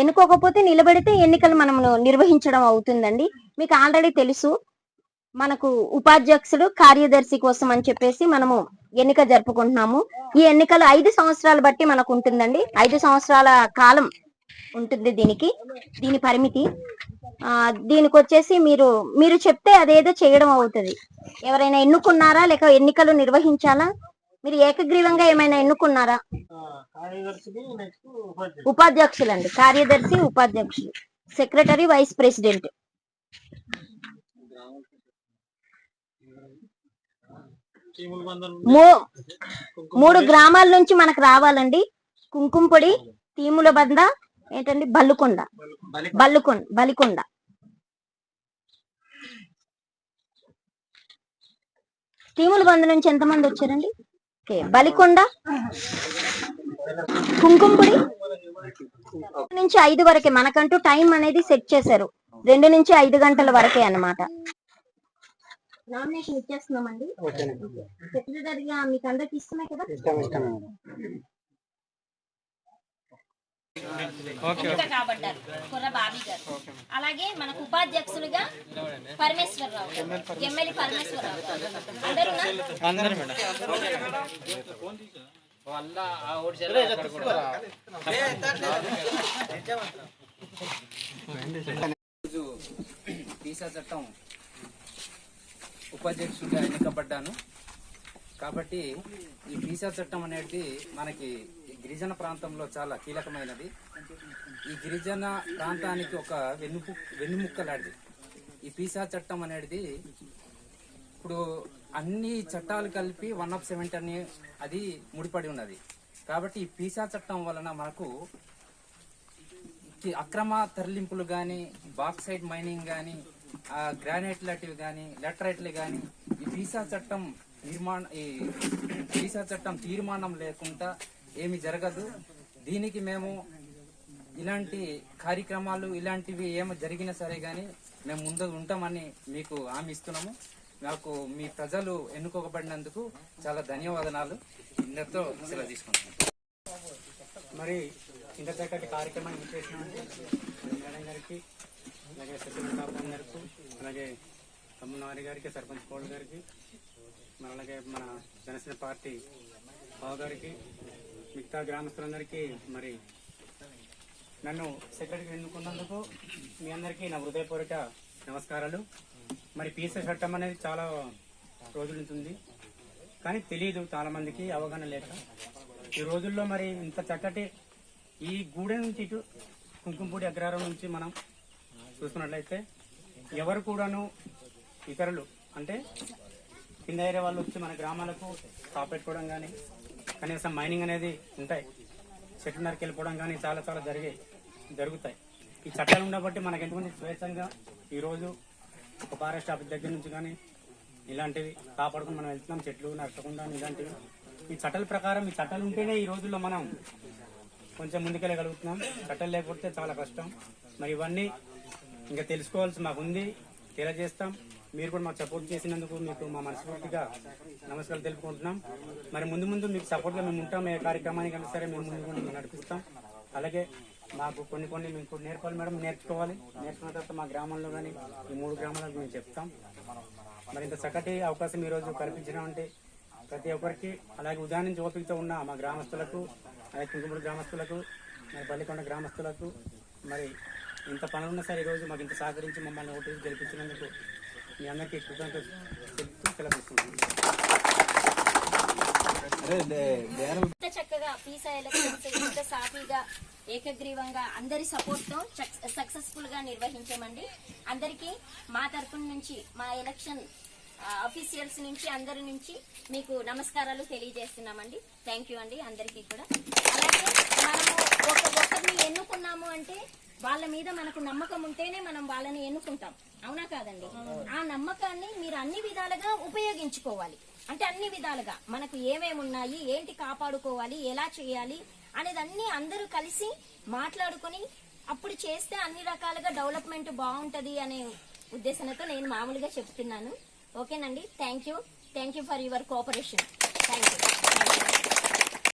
ఎన్నుకోకపోతే నిలబడితే ఎన్నికలు మనము నిర్వహించడం అవుతుందండి. మీకు ఆల్రెడీ తెలుసు మనకు ఉపాధ్యక్షుడు కార్యదర్శి కోసం అని చెప్పేసి మనము ఎన్నిక జరుపుకుంటున్నాము. ఈ ఎన్నికలు ఐదు సంవత్సరాలు బట్టి మనకు ఉంటుందండి. ఐదు సంవత్సరాల కాలం ఉంటుంది దీనికి దీని పరిమితి. ఆ దీనికి వచ్చేసి మీరు మీరు చెప్తే అదేదో చేయడం అవుతుంది. ఎవరైనా ఎన్నుకున్నారా లేక ఎన్నికలు నిర్వహించాలా? మీరు ఏకగ్రీవంగా ఏమైనా ఎన్నుకున్నారా? ఉపాధ్యక్షులు అండి కార్యదర్శి ఉపాధ్యక్షులు సెక్రటరీ వైస్ ప్రెసిడెంట్. మూడు గ్రామాల నుంచి మనకు రావాలండి. కుంకుమపొడి తీముల బంద ఏంటండి? బల్లుకొండ. బల్లుకొండ. బలికొండ తీముల బంద నుంచి ఎంతమంది వచ్చారండి? ఓకే. బలికొండ? కుంకుమపొడి నుంచి ఐదు వరకే. మనకంటూ టైం అనేది సెట్ చేశారు. రెండు నుంచి ఐదు గంటల వరకే అన్నమాట. నామినేషన్ ఇచ్చేస్తున్నామండి. సెక్రటరీగా మీకు అందరికి ఇష్టమే కదా? ఎన్నిక కాబడ్డారు కుర్ర బాబీ గారు. అలాగే మనకు ఉపాధ్యక్షులుగా పరమేశ్వరరావు ఎమ్మెల్యే పరమేశ్వరరావు. అందరూ రోజు వీసా చట్టం ఉపాధ్యక్షుడిగా ఎన్నికబడ్డాను. కాబట్టి ఈ వీసా చట్టం అనేది మనకి గిరిజన ప్రాంతంలో చాలా కీలకమైనది. ఈ గిరిజన ప్రాంతానికి ఒక వెన్నుపు వెన్నుముక్కలాంటిది. ఈ పీసా చట్టం అనేది ఇప్పుడు అన్ని చట్టాలు కలిపి వన్ ఆఫ్ సెవెంటీ అని అది ముడిపడి ఉన్నది. కాబట్టి ఈ పీసా చట్టం వలన మనకు అక్రమ తరలింపులు కానీ బాక్సైడ్ మైనింగ్ కానీ గ్రానైట్ లాంటివి కానీ లెటరైట్లు కానీ ఈ పీసా చట్టం నిర్మాణ ఈ వీసా చట్టం తీర్మానం లేకుండా ఏమి జరగదు. దీనికి మేము ఇలాంటి కార్యక్రమాలు ఇలాంటివి ఏమి జరిగినా సరే కానీ మేము ముందు ఉంటామని మీకు హామీ ఇస్తున్నాము. నాకు మీ ప్రజలు ఎన్నుకోబడినందుకు చాలా ధన్యవాదాలు ఇందరితో సెలవు తీసుకుంటున్నాను. మరి ఇంత చక్కటి కార్యక్రమాన్ని చేసినామంటే మేడం గారికి అలాగే సత్యనారాయణ గారికి అలాగే తమ్మునారి గారికి సర్పంచ్ కోళ్ళ గారికి అలాగే మన జనసేన పార్టీ బావగారికి మిగతా గ్రామస్తులందరికీ మరి నన్ను సెక్రటరీ ఎన్నుకున్నందుకు మీ అందరికీ నా హృదయపూర్వక నమస్కారాలు. మరి పీసీ చట్టం అనేది చాలా రోజుల నుంచి ఉంది కానీ తెలియదు చాలా మందికి అవగాహన లేక. ఈ రోజుల్లో మరి ఇంత చక్కటి ఈ గూడెం నుంచి ఇటు కుంకుమపూడి అగ్రహారం నుంచి మనం చూసుకున్నట్లయితే ఎవరు కూడాను ఇతరులు అంటే కింద ఏరియా వాళ్ళు వచ్చి మన గ్రామాలకు కాపెట్టుకోవడం కానీ కనీసం మైనింగ్ అనేది ఉంటాయి. చెట్టు నరికి వెళ్ళిపోవడం కానీ చాలా చాలా జరిగే జరుగుతాయి. ఈ చట్టాలు ఉండబట్టి మనకి ఎంతమంది స్వేచ్ఛంగా ఈరోజు ఒక ఫారెస్ట్ ఆఫీస్ దగ్గర నుంచి కానీ ఇలాంటివి కాపాడుకుని మనం వెళ్తున్నాం. చెట్లు నరకకుండా ఇలాంటివి. ఈ చట్టాల ప్రకారం ఈ చట్టాలు ఉంటేనే ఈ రోజుల్లో మనం కొంచెం ముందుకెళ్ళగలుగుతున్నాం. చట్టాలు లేకపోతే చాలా కష్టం. మరి ఇవన్నీ ఇంకా తెలుసుకోవాల్సి మాకు ఉంది తెలియజేస్తాం. మీరు కూడా మాకు సపోర్ట్ చేసినందుకు మీకు మా మనస్ఫూర్తిగా నమస్కారం తెలుపుకుంటున్నాం. మరి ముందు ముందు మీకు సపోర్ట్గా మేము ఉంటాం ఏ కార్యక్రమానికి అయినా సరే మేము ముందు ముందు నడిపిస్తాం. అలాగే మాకు కొన్ని కొన్ని మేము నేర్పాలి మేడం నేర్చుకోవాలి. నేర్చుకున్న తర్వాత మా గ్రామంలో కానీ ఈ మూడు గ్రామాలకు మేము చెప్తాం. మరి ఇంత చక్కటి అవకాశం ఈరోజు కల్పించినామంటే ప్రతి ఒక్కరికి అలాగే ఉదయం నుంచి ఓపికతో ఉన్న మా గ్రామస్తులకు అలాగే కుంకుమూడు గ్రామస్తులకు మరి పల్లికొండ గ్రామస్తులకు మరి ఇంత పనులున్నా సరే ఈరోజు మాకు ఇంత సహకరించి మమ్మల్ని ఓటు గెలిపించినందుకు మీ అందరికీ కృతజ్ఞతలు తెలుపుతూ సెలవు చక్కగా పీసా ఇంత సాఫీగా ఏకగ్రీవంగా అందరి సపోర్ట్తో సక్సెస్ఫుల్గా నిర్వహించామండి. అందరికీ మా తరపున నుంచి మా ఎలక్షన్ అఫీషియల్స్ నుంచి అందరి నుంచి మీకు నమస్కారాలు తెలియజేస్తున్నామండి. థ్యాంక్ యూ అండి అందరికీ కూడా. అలాగే మనము ఒక ఒక్కరిని ఎన్నుకున్నాము అంటే వాళ్ళ మీద మనకు నమ్మకం ఉంటేనే మనం వాళ్ళని ఎన్నుకుంటాం. అవునా కాదండి. ఆ నమ్మకాన్ని మీరు అన్ని విధాలుగా ఉపయోగించుకోవాలి. అంటే అన్ని విధాలుగా మనకు ఏమేమి ఉన్నాయి ఏంటి కాపాడుకోవాలి ఎలా చేయాలి అనేది అన్ని అందరూ కలిసి మాట్లాడుకొని అప్పుడు చేస్తే అన్ని రకాలుగా డెవలప్మెంట్ బాగుంటది అనే ఉద్దేశంతో నేను మామూలుగా చెప్తున్నాను. ఓకేనండి. Thank you. Thank you for your cooperation. Thank you.